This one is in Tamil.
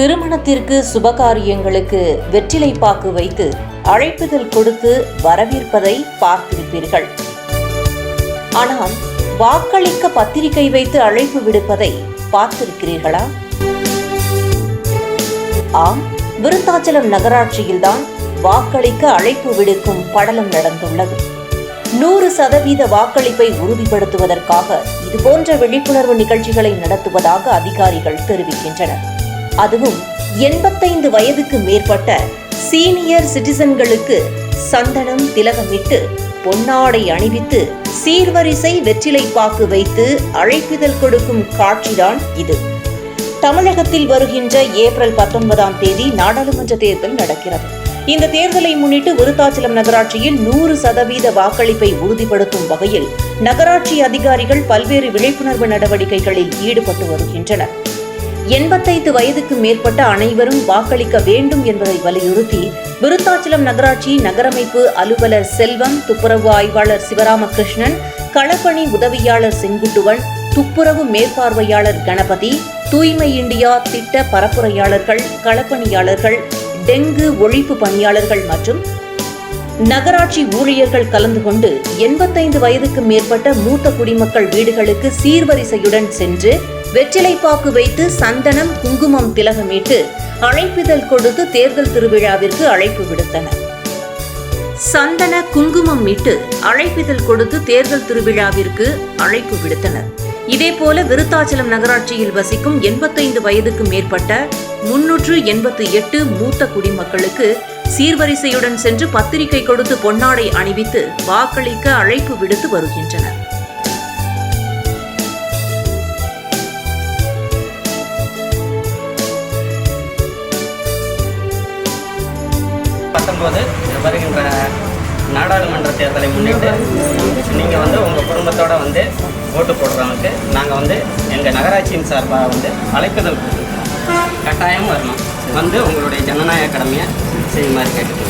திருமணத்திற்கு சுபகாரியங்களுக்கு வெற்றிலை பாக்கு வைத்து அழைப்புதல் கொடுத்து வரவேற்பதை பார்த்திருப்பீர்கள். ஆனால் வாக்களிக்க பத்திரிகை வைத்து அழைப்பு விடுப்பதை பார்த்திருக்கிறீர்களா? ஆம் விருத்தாச்சலம் நகராட்சியில்தான் வாக்களிக்க அழைப்பு விடுக்கும் படலம் நடந்துள்ளது. நூறு சதவீத வாக்களிப்பை உறுதிப்படுத்துவதற்காக இதுபோன்ற விழிப்புணர்வு நிகழ்ச்சிகளை நடத்துவதாக அதிகாரிகள் தெரிவிக்கின்றனர். அதுவும் எண்பத்தைந்து வயதுக்கு மேற்பட்ட சீனியர் சிட்டிசன்களுக்கு சந்தனம் திலகமிட்டு பொன்னாடை அணிவித்து சீர்வரிசை வெற்றிலை பாக்கு வைத்து அழைப்பிதழ் கொடுக்கும் காட்சிதான் இது. தமிழகத்தில் வருகின்ற ஏப்ரல் பத்தொன்பதாம் தேதி நாடாளுமன்ற தேர்தல் நடக்கிறது. இந்த தேர்தலை முன்னிட்டு விருத்தாச்சலம் நகராட்சியில் நூறு சதவீத வாக்களிப்பை உறுதிப்படுத்தும் வகையில் நகராட்சி அதிகாரிகள் பல்வேறு விழிப்புணர்வு நடவடிக்கைகளில் ஈடுபட்டு வருகின்றனர். எண்பத்தைந்து வயதுக்கு மேற்பட்ட அனைவரும் வாக்களிக்க வேண்டும் என்பதை வலியுறுத்தி விருத்தாச்சலம் நகராட்சி நகரமைப்பு அலுவலர் செல்வம் துப்புரவு ஆய்வாளர் சிவராமகிருஷ்ணன் களப்பணி உதவியாளர் செங்குட்டுவன் துப்புரவு மேற்பார்வையாளர் கணபதி தூய்மை இந்தியா திட்ட பரப்புரையாளர்கள் களப்பணியாளர்கள் டெங்கு ஒழிப்பு பணியாளர்கள் மற்றும் நகராட்சி ஊழியர்கள் கலந்து கொண்டு எண்பத்தைந்து வயதுக்கு மேற்பட்ட மூத்த குடிமக்கள் வீடுகளுக்கு சீர்வரிசையுடன் சென்று வெற்றிலைப்பாக்கு வைத்து சந்தனம் குங்குமம் திலகமிட்டு அழைப்பிதழ் கொடுத்து தேர்தல் திருவிழாவிற்கு அழைப்பு விடுத்தனர். சந்தன குங்குமம் இட்டு அழைப்பிதழ் கொடுத்து தேர்தல் திருவிழாவிற்கு அழைப்பு விடுத்தனர். இதேபோல விருத்தாச்சலம் நகராட்சியில் வசிக்கும் எண்பத்தைந்து வயதுக்கு மேற்பட்ட முன்னூற்று எண்பத்தி எட்டு மூத்த குடிமக்களுக்கு சீர்வரிசையுடன் சென்று பத்திரிகை கொடுத்து பொன்னாடை அணிவித்து வாக்களிக்க அழைப்பு விடுத்து வருகின்றனர். பேசும்போது வருகின்ற நாடாளுமன்ற தேர்தலை முன்னிட்டு நீங்கள் வந்து உங்கள் குடும்பத்தோடு வந்து ஓட்டு போடுறவங்களுக்கு நாங்கள் வந்து எங்கள் நகராட்சியின் சார்பாக வந்து அழைப்புதல் கொடுத்துருக்கோம். கட்டாயம் வரணும் வந்து உங்களுடைய ஜனநாயக கடமையை செய்யுமாறு கேட்டுக்கோங்க